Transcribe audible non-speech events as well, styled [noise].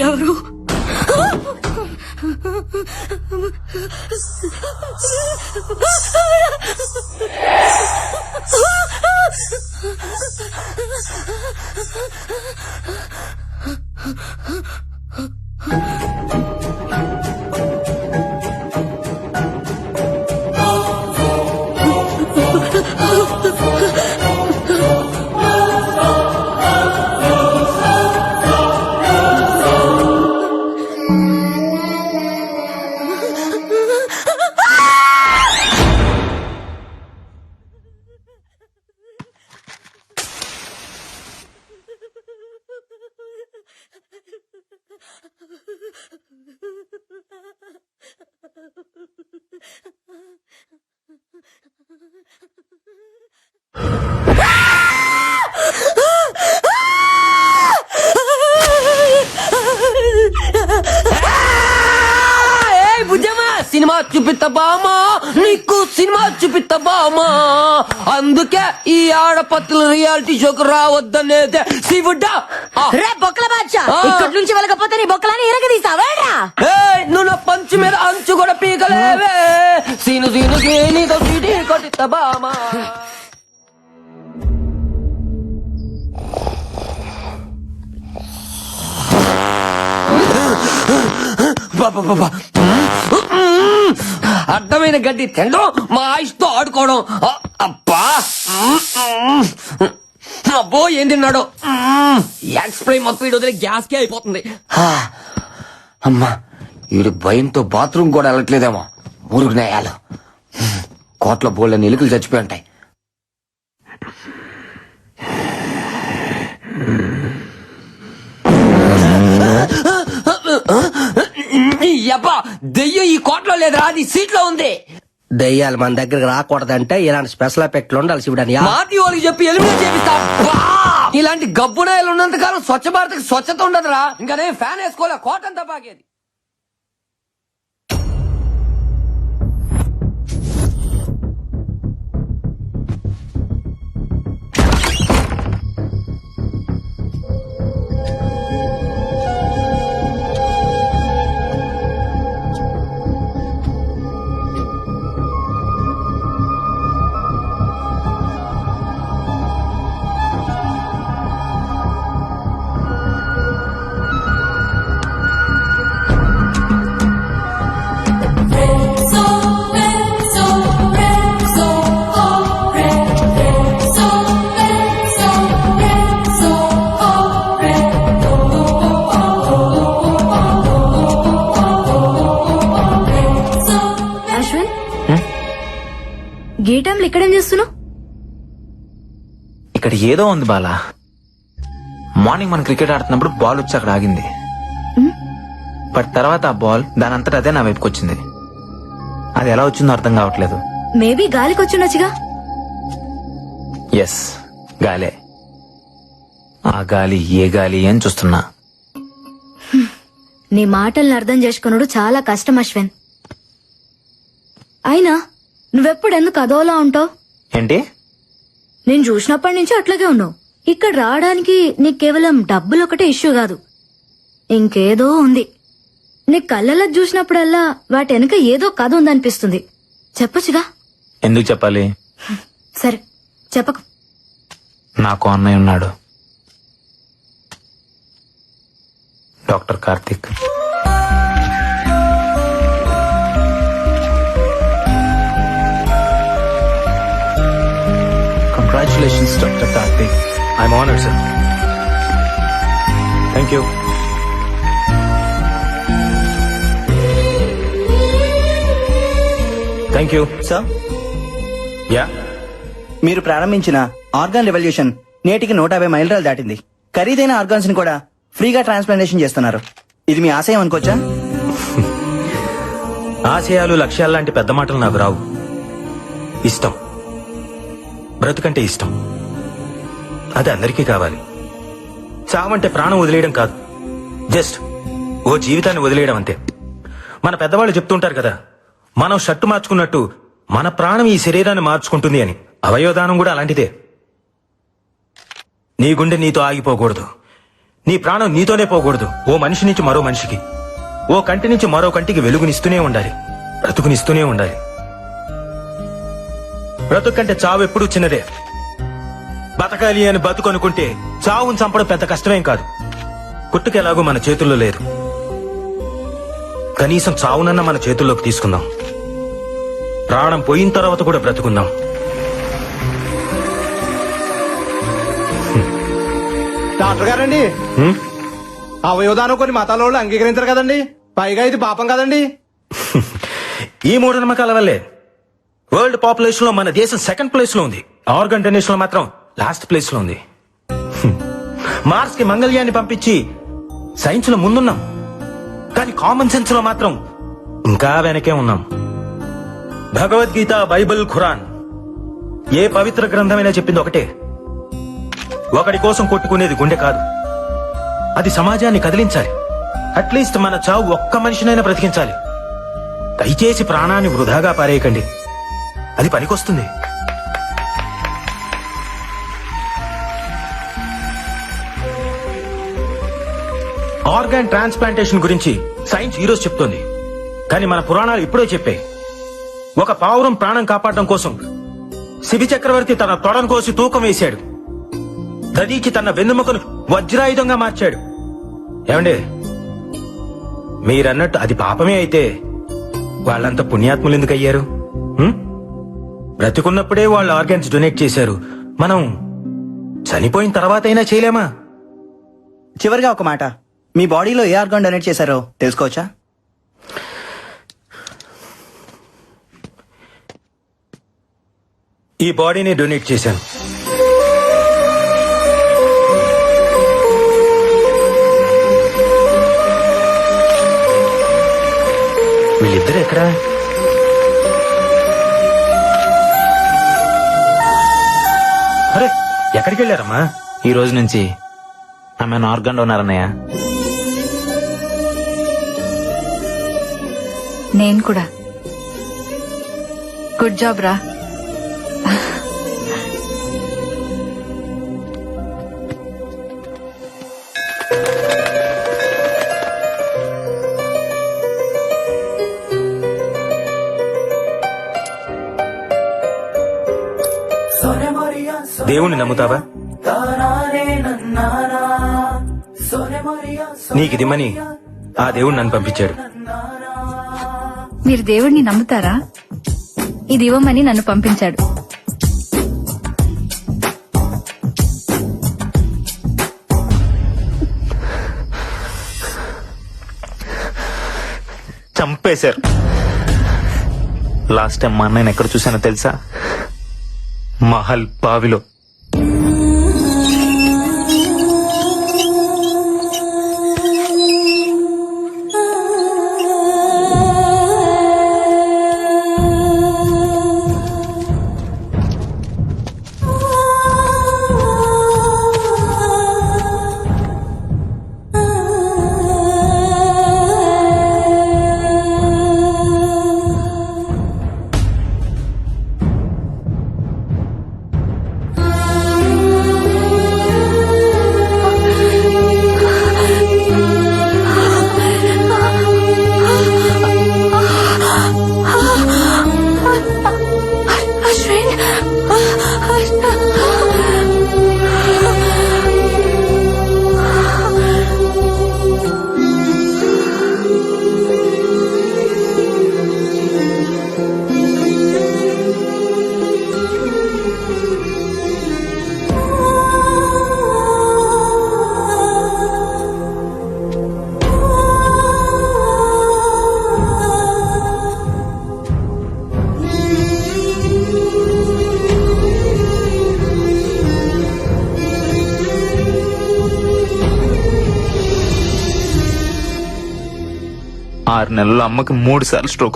ఎవరు? ఏయ్ సినిమా చూపిస్తా బామా బామా అందుకే ఈ ఆడపత్తుల రియాలిటీ షోకు రావద్దనేదే. శివుడా. రే బొక్కల బాద్షా. ఇక్కడి నుంచి వెళ్ళకపోతే నీ బొక్కలని నువ్వు నా పంచు మీద అంచు కూడా పీకలేవే. సీను సీను సీనితో సీటీ కొట్టిస్తా బామా బాబా బాబా ఇష్టమైన గడ్డి తినడం మా ఆయుష్తో ఆడుకోవడం. అబ్బా! అబ్బో ఏం తిన్నాడో? ఎక్స్ప్రై మొత్తం వీడు వదిలే గ్యాస్ కే అయిపోతుంది అమ్మా వీడు భయంతో బాత్రూమ్ కూడా వెళ్ళట్లేదేమో. మురుగు నేయాలు. కోట్ల బోళ్ళ ఎలుకలు చచ్చిపోయి ఉంటాయి యబ్బా దెయ్యం ఈ కోట్లో లేదురా అది సీట్లో ఉంది. దయ్యాలు మన దగ్గరకు రాకూడదంటే ఇలాంటి స్పెషల్ ఎఫెక్ట్లు ఉండాలి శివుడని. మాటి వాళ్ళకి చెప్పి ఎలిమినేట్ చేపిస్తా! ఇలాంటి గబ్బునాయలు ఉన్నంత కాలం స్వచ్ఛ భారత్ స్వచ్ఛత ఉండదురా. ఇంకా ఫ్యాన్ వేసుకోలే కోటంతా బాగేది గీటంలు ఇక్కడేం చేస్తున్నావు? ఇక్కడ ఏదో ఉంది బాలా. మార్నింగ్ మనం క్రికెట్ ఆడుతున్నప్పుడు బాల్ వచ్చి అక్కడ ఆగింది. బట్ తర్వాత ఆ బాల్ దాని అంతటా అదే నా వైపుకి వచ్చింది. అది ఎలా వచ్చిందో అర్థం కావట్లేదు. మేబీ గాలికి వచ్చిండొచ్చుగా? ఎస్ గాలే. ఆ గాలి ఏ గాలి అని చూస్తున్నా. నీ మాటల్ని అర్థం చేసుకున్నాడు చాలా కష్టం అశ్విన్. అయినా నువ్వెప్పుడు ఎందుకు అదోలా ఉంటావు? ఏంటి? నేను చూసినప్పటి నుంచి అట్లాగే ఉన్నావు. ఇక్కడ రావడానికి నీకు కేవలం డబ్బులు ఒకటే ఇష్యూ కాదు. ఇంకేదో ఉంది. నీ కళ్ళలో చూసినప్పుడల్లా వాటి వెనక ఏదో కథ ఉందనిపిస్తుంది. చెప్పొచ్చుగా? ఎందుకు చెప్పాలి? సరే చెప్పకు. నాకు అన్నయ్య ఉన్నాడు. Doctor Karthik. Congratulations doctor Karthik I'm honoured sir thank you thank you sir yeah మీరు ప్రారంభించిన ఆర్గాన్ రెవల్యూషన్ నేటికి నూట యాభై మైలురాలు దాటింది. ఖరీదైన ఆర్గాన్స్ని కూడా ఫ్రీగా ట్రాన్స్ప్లాంటేషన్ చేస్తున్నారు. ఇది మీ ఆశయం అనుకోవచ్చా? [laughs] ఆశయాలు లక్ష్యాలు లాంటి పెద్ద మాటలు నాకు రావు. ఇష్టం. బ్రతుకంటే ఇష్టం. అది అందరికీ కావాలి. చావంటే ప్రాణం వదిలేయడం కాదు. జస్ట్ ఓ జీవితాన్ని వదిలేయడం అంతే. మన పెద్దవాళ్ళు చెప్తుంటారు కదా మనం షర్టు మార్చుకున్నట్టు మన ప్రాణం ఈ శరీరాన్ని మార్చుకుంటుంది అని. అవయోదానం కూడా అలాంటిదే. నీ గుండె నీతో ఆగిపోకూడదు. నీ ప్రాణం నీతోనే పోకూడదు. ఓ మనిషి నుంచి మరో మనిషికి ఓ కంటి నుంచి మరో కంటికి వెలుగునిస్తూనే ఉండాలి. బ్రతుకునిస్తూనే ఉండాలి. బ్రతుకు కంటే చావు ఎప్పుడూ చిన్నదే. బతకాలి అని బతుకు అనుకుంటే చావును చంపడం పెద్ద కష్టమేం కాదు. పుట్టుకెలాగూ మన చేతుల్లో లేదు. కనీసం చావునన్న మన చేతుల్లోకి తీసుకుందాం. ప్రాణం పోయిన తర్వాత కూడా బ్రతుకుందాం. డాక్టర్ గారండి. హ్మ్? అవయోదానం కొన్ని మతాల వాళ్ళు అంగీకరించరు కదండి. పైగా ఇది పాపం కదండి. ఈ మూఢనమ్మకాల వల్లే వరల్డ్ పాపులేషన్లో మన దేశం సెకండ్ ప్లేస్లో ఉంది. ఆర్గన్ డొనేషన్లో మాత్రం లాస్ట్ ప్లేస్లో ఉంది. మార్స్కి మంగళ్యాన్ని పంపించి సైన్స్లో ముందున్నాం. కానీ కామన్ సెన్స్లో మాత్రం ఇంకా వెనకే ఉన్నాం. Bhagavad Gita Bible Quran. ఏ పవిత్ర గ్రంథమైనా చెప్పింది ఒకటే. ఒకడి కోసం కొట్టుకునేది గుండె కాదు. అది సమాజాన్ని కదిలించాలి. అట్లీస్ట్ మన చావు ఒక్క మనిషినైనా బ్రతికించాలి. దయచేసి ప్రాణాన్ని వృధాగా పారేయకండి. అది పనికొస్తుంది. ఆర్గాన్ ట్రాన్స్ప్లాంటేషన్ గురించి సైన్స్ ఈరోజు చెప్తోంది. కానీ మన పురాణాలు ఇప్పుడే చెప్పే. ఒక పావురం ప్రాణం కాపాడడం కోసం శివి చక్రవర్తి తన తొడను కోసి తూకం వేశాడు. దదీకి తన వెన్నుముకను వజ్రాయుధంగా మార్చాడు. ఏమండి? మీరన్నట్టు అది పాపమే అయితే వాళ్ళంత పుణ్యాత్ములు ఎందుకు అయ్యారు బ్రతికున్నప్పుడే వాళ్ళు ఆర్గాన్స్ డొనేట్ చేశారు. మనం చనిపోయిన తర్వాత అయినా చేయలేమా? చివరిగా ఒక మాట. మీ బాడీలో ఏ ఆర్గాన్ డొనేట్ చేశారో తెలుసుకోవచ్చా? ఈ బాడీని డొనేట్ చేశాను. వీళ్ళిద్దరు ఎక్కడా? అరే ఎక్కడికి వెళ్ళారమ్మా ఈ రోజు నుంచి ఆమె ఆర్గన్ ఉన్నారన్నయ్య. నేను కూడా. గుడ్ జాబ్ రా. దేవుణ్ణి నమ్ముతావా? నీకిదిమ్మని ఆ దేవుడు నన్ను పంపించాడు. మీరు దేవుడిని నమ్ముతారా? ఇది ఇవ్వమని నన్ను పంపించాడు. చంపేశారు. లాస్ట్ టైం మా అన్నయ్యని ఎక్కడ చూసానో తెలుసా? మహల్ బావిలో. ఆరు నెలల్లో అమ్మకి మూడు సార్లు స్ట్రోక్